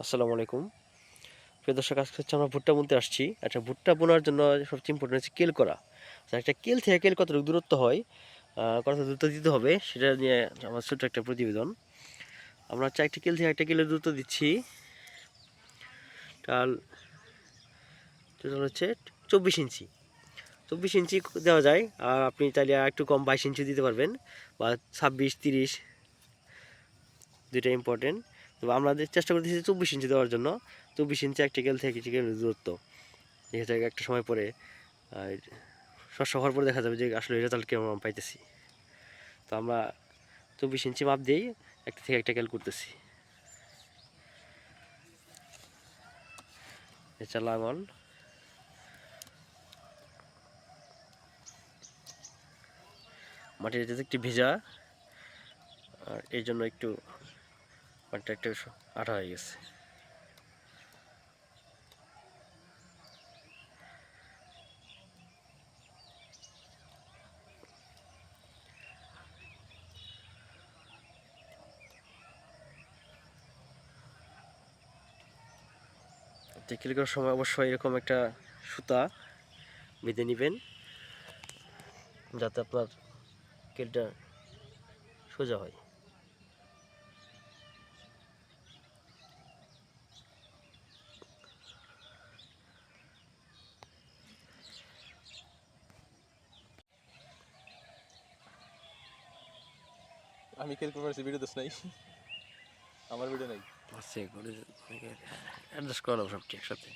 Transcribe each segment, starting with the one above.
আসসালামু আলাইকুম। প্রিয় দর্শক, আজকে হচ্ছে আমরা ভুট্টা বুনতে আসছি। আচ্ছা ভুট্টা বোনার জন্য সবচেয়ে ইম্পর্টেন্ট হচ্ছে কেল করা। আচ্ছা একটা কেল থেকে কেল কতটুকু দূরত্ব হয় কত দূরত্ব দিতে হবে, সেটা নিয়ে আমার ছোট্ট একটা প্রতিবেদন। আমরা হচ্ছে একটা কেল থেকে একটা কেলের দূরত্ব দিচ্ছি। টাল টোটাল হচ্ছে চব্বিশ ইঞ্চি। চব্বিশ ইঞ্চি দেওয়া যায়, আর আপনি আর একটু কম বাইশ ইঞ্চি দিতে পারবেন, বা ছাব্বিশ, তিরিশ, দুইটা ইম্পর্টেন্ট তো আমরা চেষ্টা করতেছি চব্বিশ ইঞ্চি দেওয়ার জন্য। চব্বিশ ইঞ্চি একটা কেল থেকে চিকেন দূরত্ব। যায় একটা সময় পরে শস্য হওয়ার পরে দেখা যাবে যে আসলে রেজাল্ট কেমন পাইতেছি। তো আমরা চব্বিশ ইঞ্চি মাপ দিয়েই একটা থেকে একটা কেল করতেছি। এটা লাঙল মাটির একটু ভেজা। আর এই জন্য একটু মাটিটা একটু আঠা হয়ে গেছে। টেকিল করার সময় অবশ্যই এরকম একটা সুতা বেঁধে নেবেন, যাতে আপনার কেলটা সোজা হয়। আমি কেউ পারছি ভিডিও দোষ নাই। আমার ভিডিও নাই। আছে, করে অ্যাডজাস্ট করা সব ঠিক একসাথে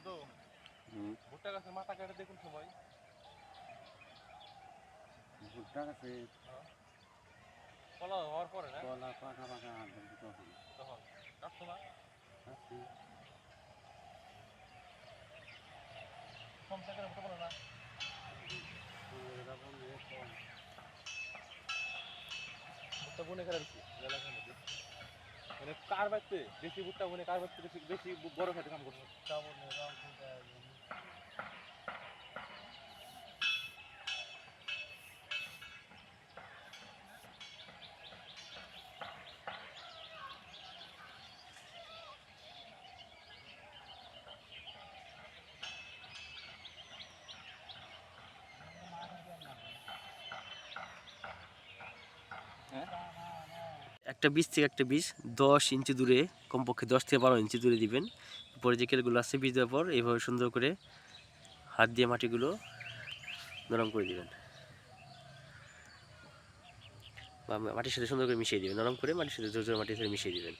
ছোট ভুট্টা গাছের মাথা কেটে দেখুন সময়। ভুট্টা গাছে কলা হওয়ার পরে না? কলা পাকা পাকা তখন। তখন। কাটছো না? কম টাকার না। ভুট্টা বনে এলাকার মধ্যে মানে কার বাড়িতে বেশি ভুট্টা মানে কার বাড়িতে বেশি বড় খেতে কাম করছ একটা বীজ থেকে একটা বীজ দশ ইঞ্চি দূরে, কমপক্ষে দশ থেকে বারো ইঞ্চি দূরে দিবেন। পরে যে কেলগুলো আছে বীজ দেওয়ার পর এইভাবে সুন্দর করে হাত দিয়ে মাটিগুলো নরম করে দিবেন। বা মাটির সাথে সুন্দর করে মিশিয়ে দিবেন। নরম করে মাটির সাথে জোর জোর মাটির সাথে মিশিয়ে দিবেন।